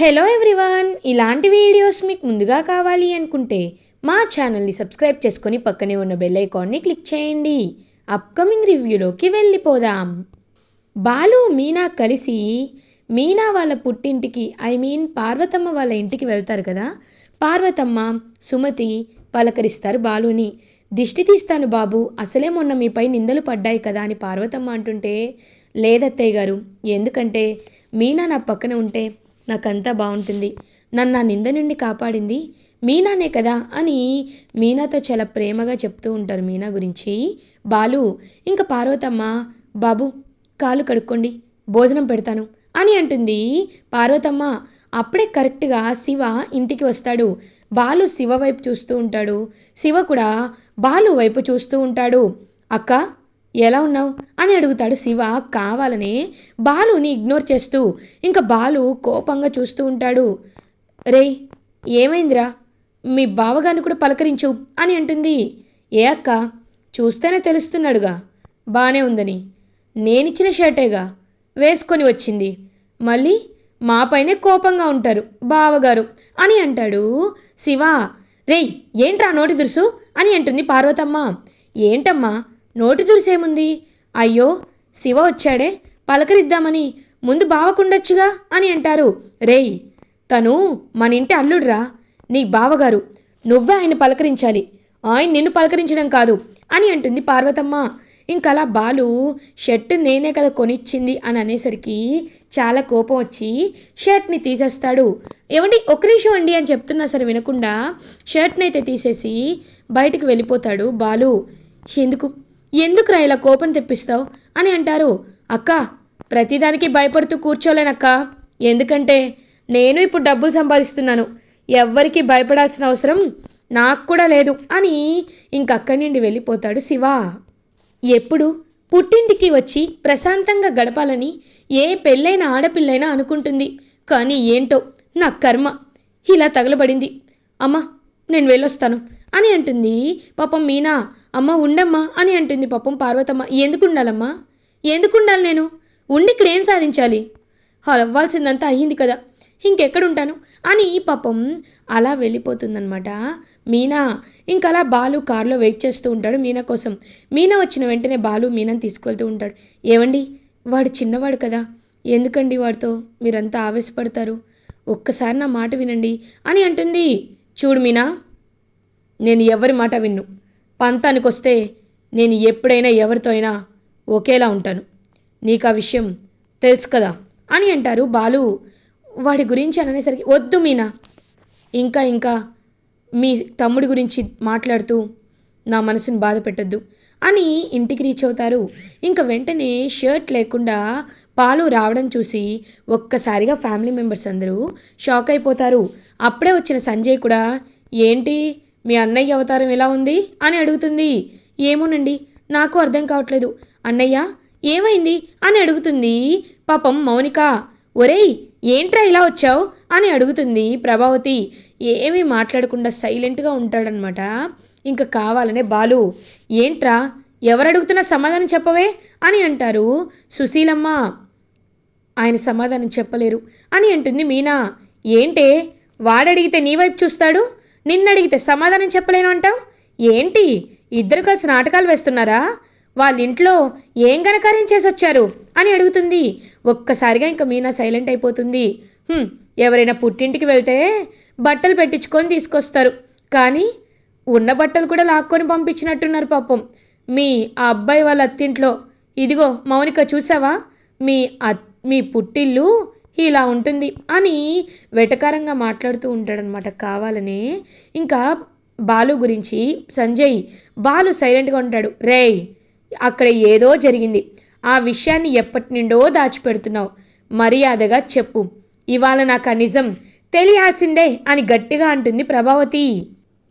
Hello everyone ఇలాంటి videos మీకు ముందుగా కావాలి అనుకుంటే మా ఛానల్ని సబ్స్క్రైబ్ చేసుకొని పక్కనే ఉన్న బెల్ ఐకాన్ని క్లిక్ చేయండి. అప్కమింగ్ రివ్యూలోకి వెళ్ళిపోదాం. బాలు మీనా కలిసి మీనా వాళ్ళ పుట్టింటికి ఐ మీన్ పార్వతమ్మ వాళ్ళ ఇంటికి వెళ్తారు కదా? పార్వతమ్మ సుమతి పలకరిస్తారు బాలుని. దిష్టి తీస్తాను బాబు. అసలే మొన్న మీపై నిందలు పడ్డాయి కదా అని పార్వతమ్మ అంటుంటే లేదత్తయ్య గారు. ఎందుకంటే మీనా నా పక్కన ఉంటే నాకంతా బాగుంటుంది నన్ను నా నింద నుండి కాపాడింది మీనానే కదా అని మీనాతో చాలా ప్రేమగా చెప్తూ ఉంటారు మీనా గురించి. బాలు ఇంకా పార్వతమ్మ బాబు కాలు కడుక్కోండి భోజనం పెడతాను అని అంటుంది. పార్వతమ్మ అప్పుడే కరెక్ట్గా శివ ఇంటికి వస్తాడు. బాలు శివ వైపు చూస్తూ ఉంటాడు. శివ కూడా బాలు వైపు చూస్తూ ఉంటాడు. అక్క ఎలా ఉన్నావు? అని అడుగుతాడు శివ. కావాలనే. బాలుని ఇగ్నోర్ చేస్తూ ఇంకా బాలు కోపంగా చూస్తూ ఉంటాడు. రేయ్ ఏమైందిరా? మీ బావగారిని కూడా పలకరించు అని అంటుంది. ఏ అక్క? చూస్తేనే తెలుస్తున్నాడుగా. బాగానే ఉందని. నేనిచ్చిన షర్టేగా? వేసుకొని వచ్చింది. మళ్ళీ మాపైనే కోపంగా ఉంటారు బావగారు అని అంటాడు శివ. రేయ్ ఏంట్రా నోటి దురుసు? అని అంటుంది పార్వతమ్మ. ఏంటమ్మా? నోటి దురిసేముంది? అయ్యో శివ వచ్చాడే పలకరిద్దామని ముందు బావకుండొచ్చుగా అని అంటారు. రేయ్ తను మన ఇంటి అల్లుడురా నీ బావగారు నువ్వే ఆయన పలకరించాలి. ఆయన నిన్ను పలకరించడం కాదు అని అంటుంది పార్వతమ్మ. ఇంకలా బాలు షర్ట్ నేనే కదా కొనిచ్చింది అని అనేసరికి చాలా కోపం వచ్చి షర్ట్ని తీసేస్తాడు. ఏమండి ఒక నిమిషం అండి అని చెప్తున్నా సరే వినకుండా షర్ట్ని అయితే తీసేసి బయటికి వెళ్ళిపోతాడు బాలు. ఎందుకు? ఎందుకురా ఇలా కోపం తెప్పిస్తావు? అని అంటారు. అక్క ప్రతిదానికి భయపడుతూ కూర్చోలేనక్క. ఎందుకంటే నేను ఇప్పుడు డబ్బులు సంపాదిస్తున్నాను. ఎవ్వరికి భయపడాల్సిన అవసరం నాకు కూడా లేదు అని ఇంకక్కడి నుండి వెళ్ళిపోతాడు శివ. ఎప్పుడు? పుట్టింటికి వచ్చి ప్రశాంతంగా గడపాలని ఏ పెళ్ళైన ఆడపిల్లైనా అనుకుంటుంది. కానీ ఏంటో? నా కర్మ. ఇలా తగలబడింది. అమ్మా నేను వెళ్ళొస్తాను. అని అంటుంది. పాపం మీనా అమ్మ ఉండమ్మా అని అంటుంది పాపం పార్వతమ్మ. ఎందుకు ఉండాలమ్మా? ఎందుకు ఉండాలి నేను? ఉండి ఇక్కడ ఏం సాధించాలి? అవ్వాల్సిందంతా అయ్యింది కదా. ఇంకెక్కడుంటాను? అని పాపం అలా వెళ్ళిపోతుందనమాట మీనా ఇంకలా బాలు కారులో వెయిట్ చేస్తూ ఉంటాడు మీనా కోసం. మీనా వచ్చిన వెంటనే బాలు మీనాని తీసుకెళ్తూ ఉంటాడు. ఏమండి వాడు చిన్నవాడు కదా. ఎందుకండి వాడితో మీరంతా ఆవేశపడతారు? ఒక్కసారి నా మాట వినండి అని అంటుంది. చూడు మీనా నేను ఎవరి మాట విన్ను? పంతానికి వస్తే నేను ఎప్పుడైనా ఎవరితో అయినా ఒకేలా ఉంటాను. నీకు ఆ విషయం తెలుసు కదా అని అంటారు బాలు. వాడి గురించి అని అనేసరికి వద్దు మీనా. ఇంకా ఇంకా మీ తమ్ముడి గురించి మాట్లాడుతూ నా మనసుని బాధ పెట్టద్దు అని ఇంటికి రీచ్ అవుతారు. ఇంకా వెంటనే షర్ట్ లేకుండా పాలు రావడం చూసి ఒక్కసారిగా ఫ్యామిలీ మెంబర్స్ అందరూ షాక్ అయిపోతారు. అప్పుడే వచ్చిన సంజయ్ కూడా ఏంటి? మీ అన్నయ్య అవతారం ఎలా ఉంది? అని అడుగుతుంది. ఏమోనండి నాకు అర్థం కావట్లేదు. అన్నయ్య ఏమైంది? అని అడుగుతుంది పాపం మౌనిక. ఒరేయ్ ఏంట్రా ఇలా వచ్చావు? అని అడుగుతుంది ప్రభావతి. ఏమీ మాట్లాడకుండా సైలెంట్గా ఉంటాడనమాట ఇంకా కావాలనే బాలు. ఏంట్రా? ఎవరు అడుగుతున్నా సమాధానం చెప్పవే? అని అంటారు సుశీలమ్మ. ఆయన సమాధానం చెప్పలేరు. అని అంటుంది మీనా. ఏంటే? వాడడిగితే నీ వైపు చూస్తాడు? నిన్నడిగితే సమాధానం చెప్పలేను అంటావు? ఏంటి? ఇద్దరు కలిసి నాటకాలు వేస్తున్నారా? వాళ్ళ ఇంట్లో ఏం గణకార్యం చేసి వచ్చారు అని అడుగుతుంది. ఒక్కసారిగా ఇంకా మీనా సైలెంట్ అయిపోతుంది. ఎవరైనా పుట్టింటికి వెళ్తే బట్టలు పెట్టించుకొని తీసుకొస్తారు. కానీ ఉన్న బట్టలు కూడా లాక్కొని పంపించినట్టున్నారు పాపం. మీ ఆ అబ్బాయి వాళ్ళ అత్తింట్లో. ఇదిగో మౌనిక చూసావా? మీ అత్త మీ పుట్టిల్లు ఇలా ఉంటుంది అని వెటకారంగా మాట్లాడుతూ ఉంటాడనమాట కావాలనే. ఇంకా బాలు గురించి సంజయ్ బాలు సైలెంట్గా ఉంటాడు. రేయ్ అక్కడ ఏదో జరిగింది. ఆ విషయాన్ని ఎప్పటి నుండో దాచిపెడుతున్నావు. మర్యాదగా చెప్పు. ఇవాళ నాకు ఆ నిజం తెలియాల్సిందే అని గట్టిగా అంటుంది ప్రభావతి.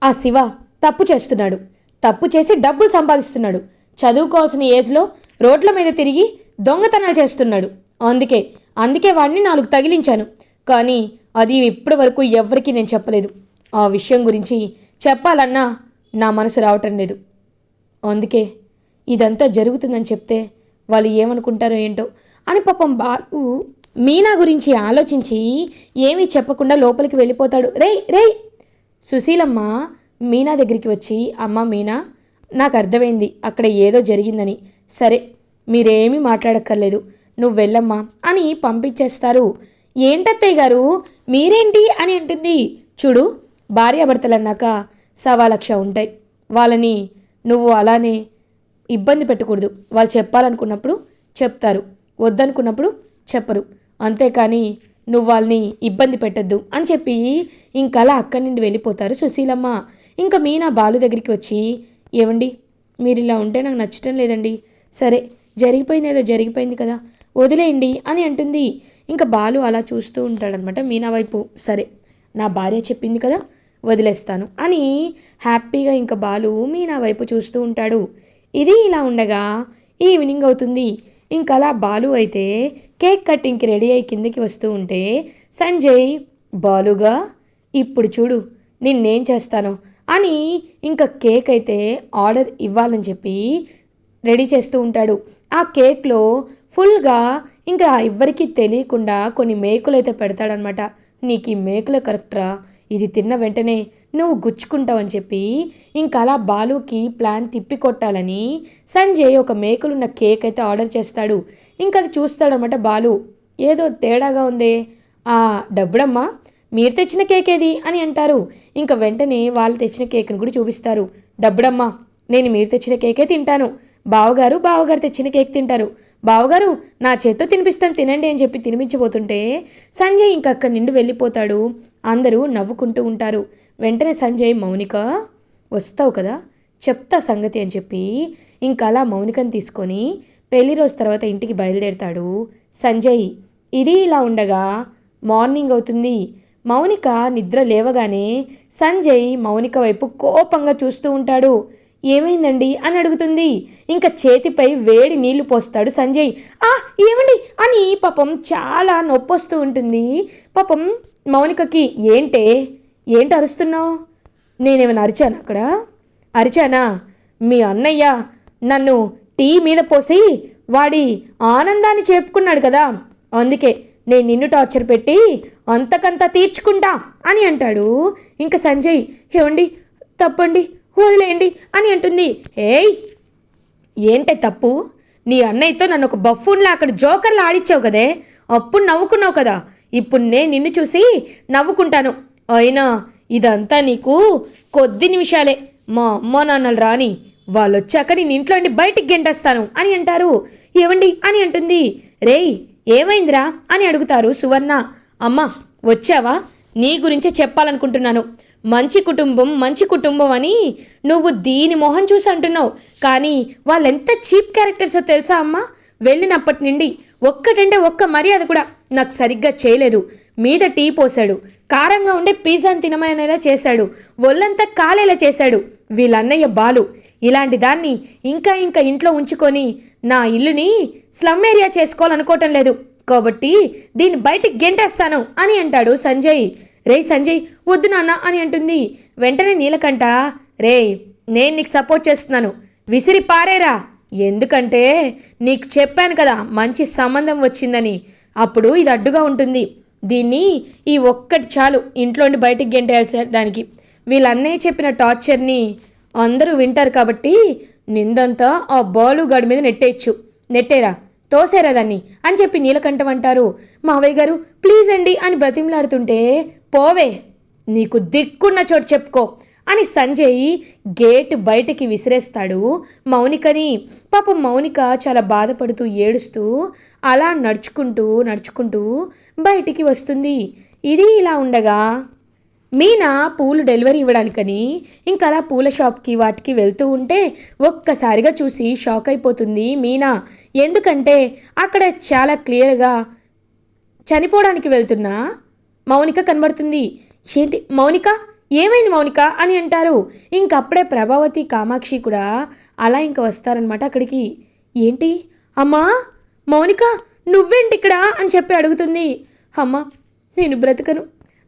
ఆ శివ తప్పు చేస్తున్నాడు. తప్పు చేసి డబ్బులు సంపాదిస్తున్నాడు. చదువుకోవాల్సిన ఏజ్లో రోడ్ల మీద తిరిగి దొంగతనాలు చేస్తున్నాడు. అందుకే అందుకే వాడిని నాలుగు తగిలించాను. కానీ అది ఇప్పటి వరకు ఎవ్వరికీ నేను చెప్పలేదు. ఆ విషయం గురించి చెప్పాలన్నా నా మనసు రావటం లేదు. అందుకే ఇదంతా జరుగుతుందని చెప్తే వాళ్ళు ఏమనుకుంటారో ఏంటో అని పాపం బాలు మీనా గురించి ఆలోచించి ఏమీ చెప్పకుండా లోపలికి వెళ్ళిపోతాడు. రేయ్ రేయ్! సుశీలమ్మ మీనా దగ్గరికి వచ్చి అమ్మ మీనా నాకు అర్థమైంది. అక్కడ ఏదో జరిగిందని. సరే మీరేమీ మాట్లాడక్కర్లేదు. నువ్వు వెళ్ళమ్మా అని పంపించేస్తారు. ఏంటత్తయ్య గారు? మీరేంటి అని అంటుంది. చూడు భార్యాభర్తలు అన్నాక సవాలక్ష ఉంటాయి. వాళ్ళని నువ్వు అలానే ఇబ్బంది పెట్టకూడదు. వాళ్ళు చెప్పాలనుకున్నప్పుడు చెప్తారు. వద్దనుకున్నప్పుడు చెప్పరు. అంతేకాని నువ్వు వాళ్ళని ఇబ్బంది పెట్టద్దు అని చెప్పి ఇంకలా అక్కడి నుండి వెళ్ళిపోతారు సుశీలమ్మ. ఇంకా మీనా బాలు దగ్గరికి వచ్చి ఏమండి మీరు ఇలా ఉంటే నాకు నచ్చటం లేదండి. సరే జరిగిపోయింది ఏదో జరిగిపోయింది కదా. వదిలేయండి అని అంటుంది. ఇంకా బాలు అలా చూస్తూ ఉంటాడనమాట. మీనా వైపు సరే నా భార్య చెప్పింది కదా వదిలేస్తాను అని హ్యాపీగా ఇంకా బాలు మీనా వైపు చూస్తూ ఉంటాడు. ఇది ఇలా ఉండగా ఈవినింగ్ అవుతుంది. ఇంకా అలా బాలు అయితే కేక్ కటింగ్కి రెడీ అయ్యి కిందకి వస్తూ ఉంటే సంజయ్ బాలుగా ఇప్పుడు చూడు నిన్నేం చేస్తాను అని ఇంకా కేక్ అయితే ఆర్డర్ ఇవ్వాలని చెప్పి రెడీ చేస్తూ ఉంటాడు. ఆ కేక్లో ఫుల్గా ఇంకా ఎవ్వరికీ తెలియకుండా కొన్ని మేకులు అయితే పెడతాడనమాట నీకు ఈ మేకలు కరెక్ట్రా. ఇది తిన్న వెంటనే నువ్వు గుచ్చుకుంటావని చెప్పి ఇంకా అలా బాలుకి ప్లాన్ తిప్పి కొట్టాలని సంజయ్ ఒక మేకులున్న కేక్ అయితే ఆర్డర్ చేస్తాడు. ఇంకా అది చూస్తాడనమాట బాలు. ఏదో తేడాగా ఉందే. ఆ డబ్బుడమ్మా మీరు తెచ్చిన కేక్ ఏది అని అంటారు. ఇంకా వెంటనే వాళ్ళు తెచ్చిన కేక్ని కూడా చూపిస్తారు. డబ్బుడమ్మా నేను మీరు తెచ్చిన కేకే తింటాను. బావగారు బావగారు తెచ్చిన కేక్ తింటారు. బావగారు నా చేత్తో తినిపిస్తాను తినండి అని చెప్పి తినిపించబోతుంటే సంజయ్ ఇంక అక్కడి నుండి వెళ్ళిపోతాడు. అందరూ నవ్వుకుంటూ ఉంటారు. వెంటనే సంజయ్ మౌనిక వస్తావు కదా చెప్తా సంగతి అని చెప్పి ఇంకా అలా మౌనికని తీసుకొని పెళ్ళి రోజు తర్వాత ఇంటికి బయలుదేరతాడు. సంజయ్ ఇది ఇలా ఉండగా మార్నింగ్ అవుతుంది. మౌనిక నిద్ర లేవగానే సంజయ్ మౌనిక వైపు కోపంగా చూస్తూ ఉంటాడు. ఏమైందండి? అని అడుగుతుంది. ఇంకా చేతిపై వేడి నీళ్ళు పోస్తాడు సంజయ్. ఆ ఏమండి? అని పాపం చాలా నొప్పొస్తూ ఉంటుంది. పాపం మౌనికకి ఏంటే? ఏంటి అరుస్తున్నావు? నేనేమైనా అరిచాను అక్కడ? అరిచానా? మీ అన్నయ్య నన్ను టీ మీద పోసి వాడి ఆనందాన్ని చెప్పుకున్నాడు కదా. అందుకే నేను నిన్ను టార్చర్ పెట్టి అంతకంత తీర్చుకుంటా అని అంటాడు. ఇంకా సంజయ్ ఏమండి? తప్పండి. వదిలేయండి అని అంటుంది. ఏయ్ ఏంటే తప్పు? నీ అన్నయ్యతో నన్ను ఒక బఫూన్లా అక్కడ జోకర్లా ఆడిచ్చావు కదే. అప్పుడు నవ్వుకున్నావు కదా. ఇప్పుడు నేను నిన్ను చూసి నవ్వుకుంటాను. అయినా ఇదంతా నీకు కొద్ది నిమిషాలే. మా అమ్మ నాన్నలు రాని వాళ్ళు వచ్చాక నేను ఇంట్లో బయటికి గెంటేస్తాను అని అంటారు. ఏమండి అని అంటుంది. రేయ్ ఏమైందిరా? అని అడుగుతారు సువర్ణ. అమ్మ వచ్చావా? నీ గురించే చెప్పాలనుకుంటున్నాను. మంచి కుటుంబం మంచి కుటుంబం అని నువ్వు దీని మొహం చూసి అంటున్నావు. కానీ వాళ్ళు ఎంత చీప్ క్యారెక్టర్సో తెలుసా అమ్మా? వెళ్ళినప్పటి నుండి ఒక్కటంటే ఒక్క మర్యాద కూడా నాకు సరిగ్గా చేయలేదు. మీద టీ పోశాడు. కారంగా ఉండే పిజ్జాని తినమనేలా చేశాడు. ఒళ్ళంతా కాలేలా చేశాడు. వీళ్ళన్నయ్య బాలు. ఇలాంటి దాన్ని ఇంకా ఇంకా ఇంట్లో ఉంచుకొని నా ఇల్లుని స్లమ్ ఏరియా చేసుకోవాలనుకోవటం లేదు. కాబట్టి దీన్ని బయటికి గెంటేస్తాను అని అంటాడు సంజయ్. రే సంజయ్ వద్దు నాన్న అని అంటుంది. వెంటనే నీలకంట రే నేను నీకు సపోర్ట్ చేస్తున్నాను. విసిరి పారేరా. ఎందుకంటే నీకు చెప్పాను కదా మంచి సంబంధం వచ్చిందని. అప్పుడు ఇది అడ్డుగా ఉంటుంది. దీన్ని ఈ ఒక్కటి చాలు ఇంట్లోండి బయటికి గెంటేయడానికి వీళ్ళన్నయ్య చెప్పిన టార్చర్ని అందరూ వింటారు కాబట్టి నిందంతా ఆ బాలు గడి మీద నెట్టేయచ్చు. నెట్టేరా. తోసేరా దాన్ని అని చెప్పి నీలకంఠం అంటారు. మావయ్య గారు ప్లీజ్ అండి అని బ్రతిమలాడుతుంటే పోవే నీకు దిక్కున్న చోటు చెప్పుకో అని సంజయ్ గేట్ బయటికి విసిరేస్తాడు. మౌనికని పాపం మౌనిక చాలా బాధపడుతూ ఏడుస్తూ అలా నడుచుకుంటూ నడుచుకుంటూ బయటికి వస్తుంది. ఇది ఇలా ఉండగా మీనా పూలు డెలివరీ ఇవ్వడానికని ఇంకా అలా పూల షాప్కి వాటికి వెళ్తూ ఉంటే ఒక్కసారిగా చూసి షాక్ అయిపోతుంది మీనా. ఎందుకంటే అక్కడ చాలా క్లియర్గా చనిపోవడానికి వెళ్తున్న? మౌనిక కనబడుతుంది. ఏంటి మౌనిక? ఏమైంది మౌనిక అని అంటారు. ఇంకప్పుడే ప్రభావతి కామాక్షి కూడా అలా ఇంక వస్తారనమాట అక్కడికి. ఏంటి? అమ్మా! మౌనిక! నువ్వేంటి ఇక్కడ అని చెప్పి అడుగుతుంది. అమ్మ నేను బ్రతకను.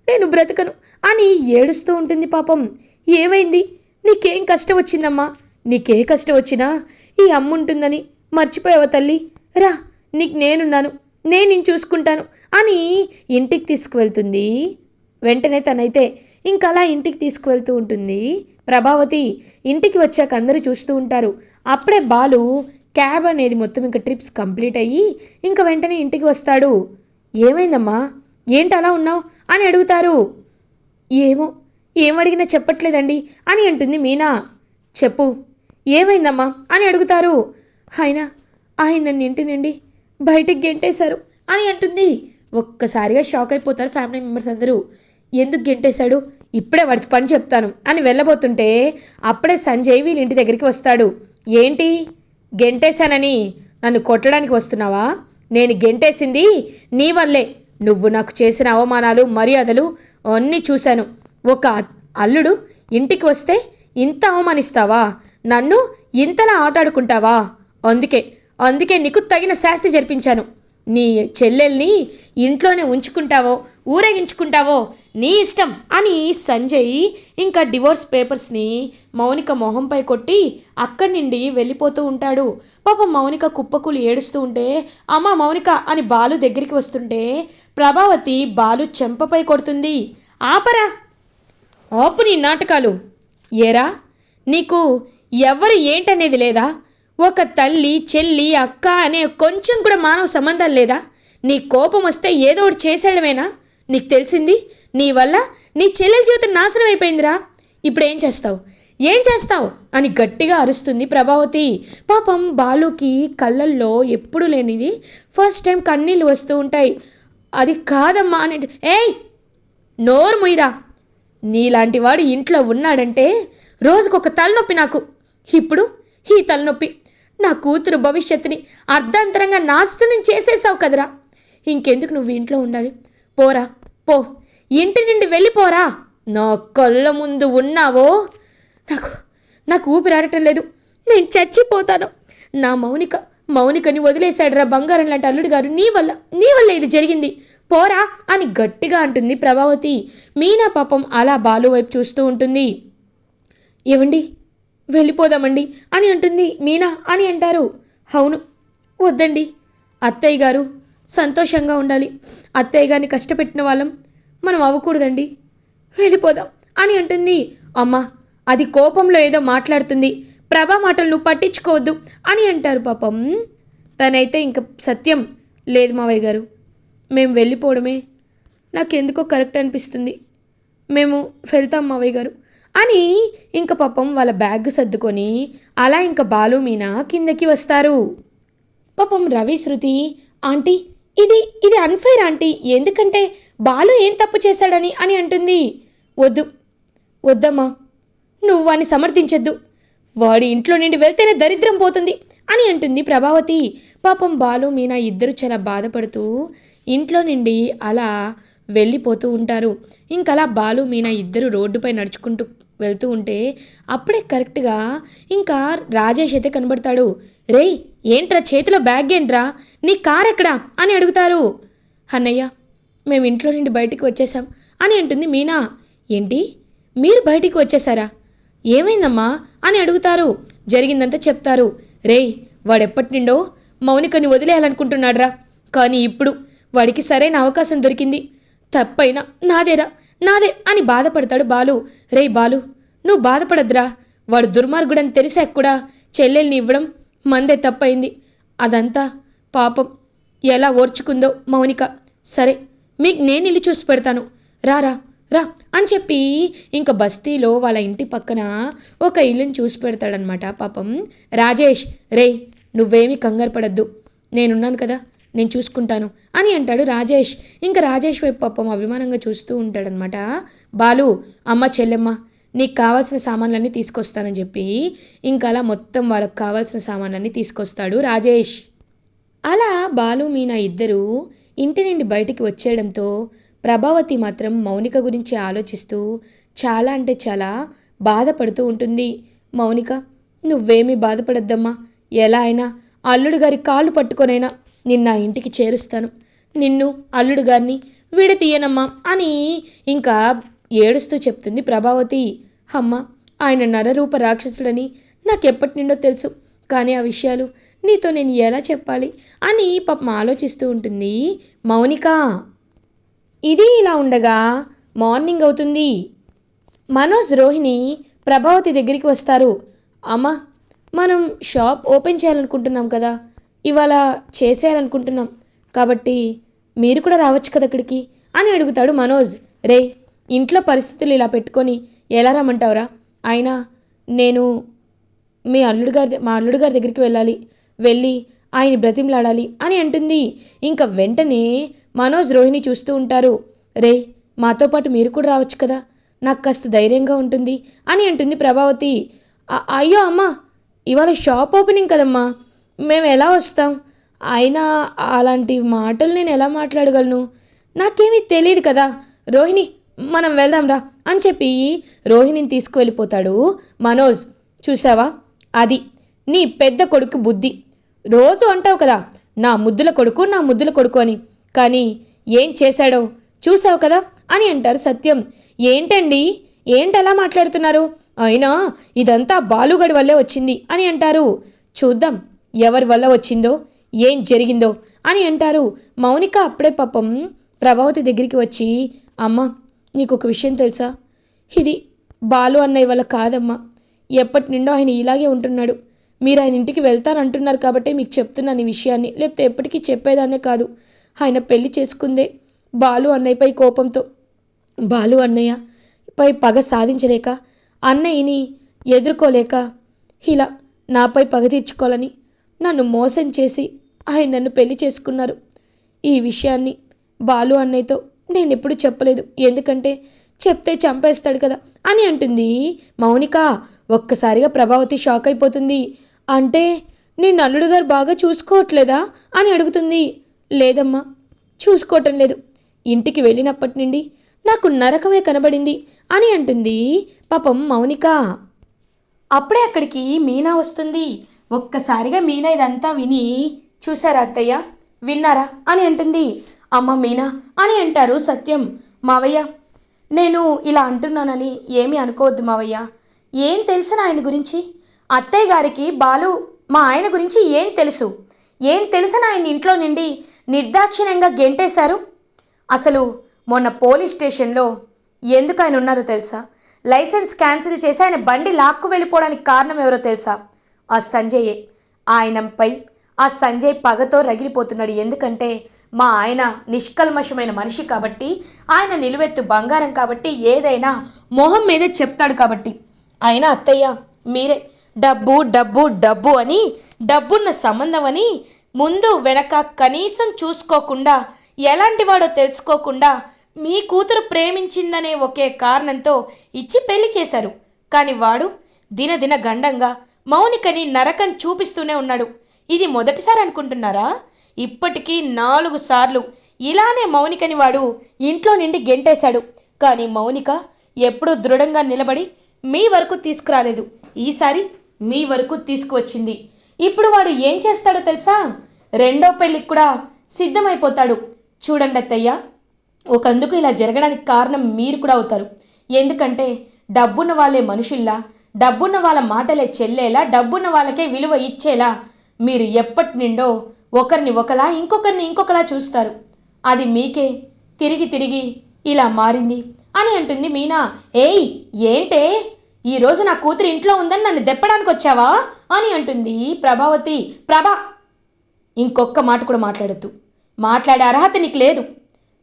నేను బ్రతకను అని ఏడుస్తూ ఉంటుంది పాపం. ఏమైంది? నీకేం కష్టం వచ్చిందమ్మా? నీకే కష్టం వచ్చినా ఈ అమ్ముంటుందని మర్చిపోయావా తల్లి? రా నీకు నేనున్నాను నేను నేను చూసుకుంటాను అని ఇంటికి తీసుకువెళ్తుంది. వెంటనే తనైతే ఇంకలా అలా ఇంటికి తీసుకువెళ్తూ ఉంటుంది. ప్రభావతి ఇంటికి వచ్చాక అందరూ చూస్తూ ఉంటారు. అప్పుడే బాలు క్యాబ్ అనేది మొత్తం ఇంకా ట్రిప్స్ కంప్లీట్ అయ్యి ఇంకా వెంటనే ఇంటికి వస్తాడు. ఏమైందమ్మా? ఏంటి అలా ఉన్నావు? అని అడుగుతారు. ఏమో ఏం అడిగినా చెప్పట్లేదండి అని అంటుంది మీనా. చెప్పు ఏమైందమ్మా? అని అడుగుతారు. ఆయన ఆయన నన్ను ఇంటి నుండి బయటికి గెంటేశారు అని అంటుంది. ఒక్కసారిగా షాక్ అయిపోతారు ఫ్యామిలీ మెంబర్స్ అందరూ. ఎందుకు గెంటేశాడు? ఇప్పుడే వాడి పని చెప్తాను అని వెళ్ళబోతుంటే అప్పుడే సంజయ్ వీళ్ళ ఇంటి దగ్గరికి వస్తాడు. ఏంటి? గెంటేశానని నన్ను కొట్టడానికి వస్తున్నావా? నేను గెంటేసింది నీ వల్లే. నువ్వు నాకు చేసిన అవమానాలు మర్యాదలు అన్నీ చూశాను. ఒక అల్లుడు ఇంటికి వస్తే ఇంత అవమానిస్తావా? నన్ను ఇంతలా ఆటాడుకుంటావా? అందుకే అందుకే నీకు తగిన శాస్తి జరిపించాను. నీ చెల్లెల్ని ఇంట్లోనే ఉంచుకుంటావో ఊరేగించుకుంటావో నీ ఇష్టం అని సంజయ్ ఇంకా డివోర్స్ పేపర్స్ని మౌనిక మొహంపై కొట్టి అక్కడి నుండి వెళ్ళిపోతూ ఉంటాడు. పాపం మౌనిక కుప్పకూలు ఏడుస్తూ ఉంటే అమ్మ మౌనిక అని బాలు దగ్గరికి వస్తుంటే ప్రభావతి బాలు చెంపపై కొడుతుంది. ఆపరా! ఆపు నీ నాటకాలు. ఏరా! నీకు ఎవరు ఏంటనేది లేదా? ఒక తల్లి చెల్లి అక్క అనే కొంచెం కూడా మానవ సంబంధం లేదా? నీ కోపం వస్తే ఏదో ఒకటి చేసేయడమేనా? నీకు తెలిసింది? నీ వల్ల నీ చెల్లెల జీవితం నాశనం అయిపోయిందిరా. ఇప్పుడు ఏం చేస్తావు? ఏం చేస్తావు? అని గట్టిగా అరుస్తుంది ప్రభావతి. పాపం బాలుకి కళ్ళల్లో ఎప్పుడు లేనిది ఫస్ట్ టైం కన్నీళ్ళు వస్తూ ఉంటాయి. అది కాదమ్మా అని ఏయ్! నోరు ముయిరా. నీలాంటి వాడు ఇంట్లో ఉన్నాడంటే రోజుకొక తలనొప్పి నాకు. ఇప్పుడు ఈ తలనొప్పి. నా కూతురు భవిష్యత్తుని అర్ధాంతరంగా నాశనం చేసేసావు కదరా. ఇంకెందుకు నువ్వు ఇంట్లో ఉండాలి? పోరా. పో ఇంటి నుండి వెళ్ళిపోరా. నా కళ్ళ ముందు ఉన్నావో? నాకు నాకు ఊపిరాడటం లేదు. నేను చచ్చిపోతాను. నా మౌనిక మౌనికని వదిలేశాడురా బంగారం లాంటి అల్లుడు గారు. నీ వల్ల నీ వల్ల ఇది జరిగింది. పోరా అని గట్టిగా అంటుంది ప్రభావతి. మీనా పాపం అలా బాలు వైపు చూస్తూ ఉంటుంది. ఏమండి? వెళ్ళిపోదామండి అని అంటుంది మీనా అని అంటారు. అవును వద్దండి. అత్తయ్య గారు సంతోషంగా ఉండాలి. అత్తయ్య గారిని కష్టపెట్టిన వాళ్ళం. మనం అవ్వకూడదండి. వెళ్ళిపోదాం అని అంటుంది. అమ్మ అది కోపంలో ఏదో మాట్లాడుతుంది. ప్రభా మాటలు నువ్వు పట్టించుకోవద్దు అని అంటారు పాపం. తనైతే ఇంక సత్యం లేదు మావయ్య గారు. మేము వెళ్ళిపోవడమే. నాకెందుకో కరెక్ట్ అనిపిస్తుంది. మేము వెళ్తాం మావయ్య గారు అని ఇంక పాపం వాళ్ళ బ్యాగ్ సర్దుకొని అలా ఇంక బాలు మీనా కిందకి వస్తారు. పాపం రవి శృతి ఆంటీ ఇది ఇది అన్ఫైర్ ఆంటీ. ఎందుకంటే బాలు ఏం తప్పు చేశాడని అని అంటుంది. వద్దు వద్దమ్మా. నువ్వు వాడిని సమర్థించొద్దు. వాడి ఇంట్లో నుండి వెళ్తేనే దరిద్రం పోతుంది అని అంటుంది ప్రభావతి. పాపం బాలు మీనా ఇద్దరు చాలా బాధపడుతూ ఇంట్లో నుండి అలా వెళ్ళిపోతూ ఉంటారు. ఇంకలా బాలు మీనా ఇద్దరు రోడ్డుపై నడుచుకుంటూ వెళ్తూ ఉంటే అప్పుడే కరెక్ట్గా ఇంకా రాజేష్ అయితే కనబడతాడు. రేయ్ ఏంట్రా చేతిలో బ్యాగ్ ఏంట్రా? నీ కార్ ఎక్కడా? అని అడుగుతారు. అన్నయ్య మేము ఇంట్లో నుండి బయటికి వచ్చేసాం అని అంటుంది మీనా. ఏంటి? మీరు బయటికి వచ్చేసారా ఏమైందమ్మా? అని అడుగుతారు. జరిగిందంతా చెప్తారు. రేయ్ వాడెప్పటి నుండో మౌనికని వదిలేయాలనుకుంటున్నాడ్రా. కానీ ఇప్పుడు వాడికి సరైన అవకాశం దొరికింది. తప్పైనా నాదేరా నాదే అని బాధపడతాడు బాలు. రేయ్ బాలు నువ్వు బాధపడద్దురా. వాడు దుర్మార్గుడని తెలిసాక కూడా చెల్లెల్ని ఇవ్వడం మందే తప్పైంది. అదంతా పాపం. ఎలా ఓర్చుకుందో మౌనిక. సరే మీకు నేను ఇల్లు చూసి పెడతాను. రారా రా అని చెప్పి ఇంకా బస్తీలో వాళ్ళ ఇంటి పక్కన ఒక ఇల్లుని చూసి పెడతాడనమాట పాపం. రాజేష్ రేయ్ నువ్వేమీ కంగారు పడద్దు. నేనున్నాను కదా నేను చూసుకుంటాను అని అంటాడు రాజేష్. ఇంకా రాజేష్ వైపు పాపం అభిమానంగా చూస్తూ ఉంటాడనమాట బాలు అమ్మ చెల్లెమ్మ నీకు కావాల్సిన సామాన్లన్నీ తీసుకొస్తానని చెప్పి ఇంకా అలా మొత్తం వాళ్ళకి కావాల్సిన సామాన్లన్నీ తీసుకొస్తాడు రాజేష్. అలా బాలు మీనా ఇద్దరూ ఇంటి నుండి బయటికి వచ్చేయడంతో ప్రభావతి మాత్రం మౌనిక గురించి ఆలోచిస్తూ చాలా అంటే చాలా బాధపడుతూ ఉంటుంది. మౌనిక నువ్వేమీ బాధపడద్దమ్మా. ఎలా అయినా అల్లుడు గారి కాళ్ళు పట్టుకొనైనా నిన్న నా ఇంటికి చేరుస్తాను. నిన్ను అల్లుడు గారిని విడతీయనమ్మా అని ఇంకా ఏడుస్తూ చెప్తుంది ప్రభావతి. అమ్మ ఆయన నరరూప రాక్షసుడని నాకెప్పటి నుండో తెలుసు. కానీ ఆ విషయాలు నీతో నేను ఎలా చెప్పాలి? అని పాపం ఆలోచిస్తూ ఉంటుంది మౌనిక. ఇది ఇలా ఉండగా మార్నింగ్ అవుతుంది. మనోజ్ రోహిణి ప్రభావతి దగ్గరికి వస్తారు. అమ్మ మనం షాప్ ఓపెన్ చేయాలనుకుంటున్నాం కదా. ఇవాళ చేసేయాలనుకుంటున్నాం. కాబట్టి మీరు కూడా రావచ్చు కదా అక్కడికి? అని అడుగుతాడు మనోజ్. రే ఇంట్లో పరిస్థితులు ఇలా పెట్టుకొని ఎలా రమ్మంటావురా? అయినా నేను మీ అల్లుడు గారి మా అల్లుడు గారి దగ్గరికి వెళ్ళాలి. వెళ్ళి ఆయన బ్రతిమలాడాలి అని అంటుంది. ఇంకా వెంటనే మనోజ్ రోహిణి చూస్తూ ఉంటారు. రే మాతో పాటు మీరు కూడా రావచ్చు కదా? నాకు కాస్త ధైర్యంగా ఉంటుంది అని అంటుంది ప్రభావతి. అయ్యో అమ్మా ఇవాళ షాప్ ఓపెనింగ్ కదమ్మా. మేము ఎలా వస్తాం? అయినా అలాంటి మాటలు నేను ఎలా మాట్లాడగలను? నాకేమీ తెలియదు కదా. రోహిణి మనం వెళ్దాంరా అని చెప్పి రోహిణిని తీసుకువెళ్ళిపోతాడు. మనోజ్ చూసావా అది నీ పెద్ద కొడుకు బుద్ధి. రోజు అంటావు కదా నా ముద్దుల కొడుకు నా ముద్దుల కొడుకు అని. కానీ ఏం చేశాడో చూసావు కదా అని అంటారు సత్యం. ఏంటండి? ఏంటి అలా మాట్లాడుతున్నారు? అయినా ఇదంతా బాలుగడి వల్లే వచ్చింది అని అంటారు. చూద్దాం ఎవరి వల్ల వచ్చిందో ఏం జరిగిందో అని అంటారు. మౌనిక అప్పుడే పాపం ప్రభావతి దగ్గరికి వచ్చి అమ్మ నీకు ఒక విషయం తెలుసా? ఇది బాలు అన్నయ్య వల్ల కాదమ్మా. ఎప్పటి నుండో ఆయన ఇలాగే ఉంటున్నాడు. మీరు ఆయన ఇంటికి వెళ్తానంటున్నారు కాబట్టి మీకు చెప్తున్నాను ఈ విషయాన్ని. లేకపోతే ఎప్పటికీ చెప్పేదాన్నే కాదు. ఆయన పెళ్ళి చేసుకుందే బాలు అన్నయ్యపై కోపంతో. బాలు అన్నయ్య పై పగ సాధించలేక అన్నయ్యని ఎదుర్కోలేక ఇలా నాపై పగ తీర్చుకోవాలని నన్ను మోసం చేసి ఆయన నన్ను పెళ్ళి చేసుకున్నారు. ఈ విషయాన్ని బాలు అన్నయ్యతో నేను ఎప్పుడు చెప్పలేదు. ఎందుకంటే చెప్తే చంపేస్తాడు కదా అని అంటుంది. మౌనిక ఒక్కసారిగా ప్రభావతి షాక్ అయిపోతుంది. అంటే నీ నల్లుడు గారు బాగా చూసుకోవట్లేదా అని అడుగుతుంది. లేదమ్మా చూసుకోవటం లేదు. ఇంటికి వెళ్ళినప్పటి నుండి నాకు నరకమే కనబడింది అని అంటుంది పాపం మౌనిక. అప్పుడే అక్కడికి మీనా వస్తుంది. ఒక్కసారిగా మీనా ఇదంతా విని చూసారా అత్తయ్య? విన్నారా అని అంటుంది. అమ్మ మీనా అని అంటారు సత్యం. మావయ్య నేను ఇలా అంటున్నానని ఏమీ అనుకోవద్దు మావయ్య. ఏం తెలుసు ఆయన గురించి? అత్తయ్య గారికి బాలు మా ఆయన గురించి ఏం తెలుసు? ఏం తెలుసని ఆయన ఇంట్లో నుండి నిర్దాక్షిణ్యంగా గెంటేశారు? అసలు మొన్న పోలీస్ స్టేషన్లో ఎందుకు ఆయన ఉన్నారో తెలుసా? లైసెన్స్ క్యాన్సిల్ చేసి ఆయన బండి లాక్కు వెళ్ళిపోవడానికి కారణం ఎవరో తెలుసా? ఆ సంజయే ఆయనపై ఆ సంజయ్ పగతో రగిలిపోతున్నాడు. ఎందుకంటే మా ఆయన నిష్కల్మషమైన మనిషి కాబట్టి ఆయన నిలువెత్తు బంగారం కాబట్టి ఏదైనా మొహం మీదే చెప్తాడు కాబట్టి. అయినా అత్తయ్య మీరే డబ్బు డబ్బు డబ్బు అని డబ్బున్న సంబంధం అని ముందు వెనక కనీసం చూసుకోకుండా ఎలాంటి వాడో తెలుసుకోకుండా మీ కూతురు ప్రేమించిందనే ఒకే కారణంతో ఇచ్చి పెళ్ళి చేశారు. కానీ వాడు దినదిన గండంగా మౌనికని నరకం చూపిస్తూనే ఉన్నాడు. ఇది మొదటిసారి అనుకుంటున్నారా? ఇప్పటికీ నాలుగు సార్లు ఇలానే మౌనికని వాడు ఇంట్లో నుండి గెంటేశాడు. కానీ మౌనిక ఎప్పుడూ దృఢంగా నిలబడి మీ వరకు తీసుకురాలేదు. ఈసారి మీ వరకు తీసుకువచ్చింది. ఇప్పుడు వాడు ఏం చేస్తాడో తెలుసా? రెండో పెళ్ళికి కూడా సిద్ధమైపోతాడు. చూడండి అత్తయ్య ఒకందుకు ఇలా జరగడానికి కారణం మీరు కూడా అవుతారు. ఎందుకంటే డబ్బున్న వాళ్ళే మనుషుల్లా డబ్బున్న వాళ్ళ మాటలే చెల్లేలా డబ్బున్న వాళ్ళకే విలువ ఇచ్చేలా మీరు ఎప్పటి నుండో ఒకరిని ఒకలా ఇంకొకరిని ఇంకొకలా చూస్తారు. అది మీకే. తిరిగి తిరిగి ఇలా మారింది. అని అంటుంది మీనా. ఏయ్ ఏంటే? ఈరోజు నా కూతురు ఇంట్లో ఉందని నన్ను దెప్పడానికి వచ్చావా? అని అంటుంది ప్రభావతి. ప్రభా ఇంకొక్క మాట కూడా మాట్లాడద్దు. మాట్లాడే అర్హత నీకు లేదు.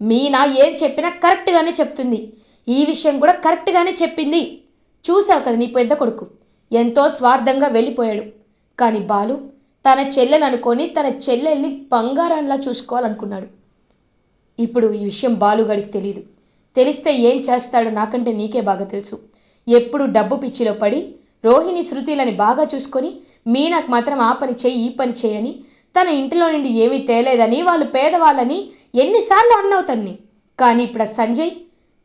మీనా ఏం చెప్పినా కరెక్ట్గానే చెప్తుంది. ఈ విషయం కూడా కరెక్ట్గానే చెప్పింది. చూసావు కదా నీ పెద్ద కొడుకు. ఎంతో స్వార్థంగా వెళ్ళిపోయాడు. కానీ బాలు తన చెల్లెలు అనుకొని తన చెల్లెల్ని బంగారంలా చూసుకోవాలనుకున్నాడు. ఇప్పుడు ఈ విషయం బాలుగాడికి తెలియదు తెలిస్తే ఏం చేస్తాడో నాకంటే నీకే బాగా తెలుసు. ఎప్పుడు డబ్బు పిచ్చిలో పడి రోహిణి శృతిలని బాగా చూసుకొని మీనాకు మాత్రం ఆ పని చేయి ఈ పని చేయని తన ఇంటిలో నుండి ఏమీ తేలేదని వాళ్ళు పేదవాళ్ళని ఎన్నిసార్లు అన్నావు తన్ని. కానీ ఇప్పుడు సంజయ్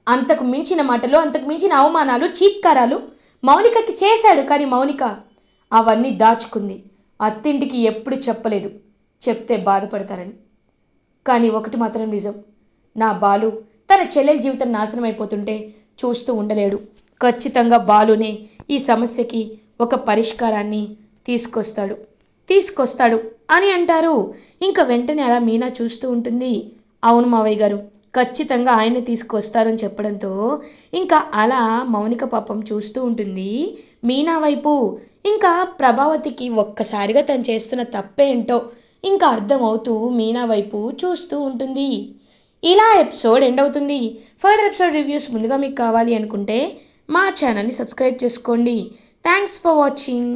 అంతకు మించిన మాటలు అంతకు మించిన అవమానాలు చీత్కారాలు మౌనికకి చేశాడు కానీ మౌనిక అవన్నీ దాచుకుంది. అత్తింటికి ఎప్పుడు చెప్పలేదు. చెప్తే బాధపడతారని. కానీ ఒకటి మాత్రం నిజం. నా బాలు తన చెల్లెల జీవితం నాశనం అయిపోతుంటే చూస్తూ ఉండలేడు. ఖచ్చితంగా బాలునే ఈ సమస్యకి ఒక పరిష్కారాన్ని తీసుకొస్తాడు. తీసుకొస్తాడు అని అంటారు. ఇంకా వెంటనే అలా మీనా చూస్తూ ఉంటుంది. అవును మావయ్య గారు ఖచ్చితంగా ఆయన్ని తీసుకొస్తారని చెప్పడంతో ఇంకా అలా మౌనిక పాపం చూస్తూ ఉంటుంది. మీనా వైపు ఇంకా ప్రభావతికి ఒక్కసారిగా తను చేస్తున్న తప్పేంటో ఇంకా అర్థమవుతూ మీనా వైపు చూస్తూ ఉంటుంది. ఇలా ఎపిసోడ్ ఎండ్ అవుతుంది. ఫర్దర్ ఎపిసోడ్ రివ్యూస్ ముందుగా మీకు కావాలి అనుకుంటే మా ఛానల్ని సబ్స్క్రైబ్ చేసుకోండి. Thanks for watching.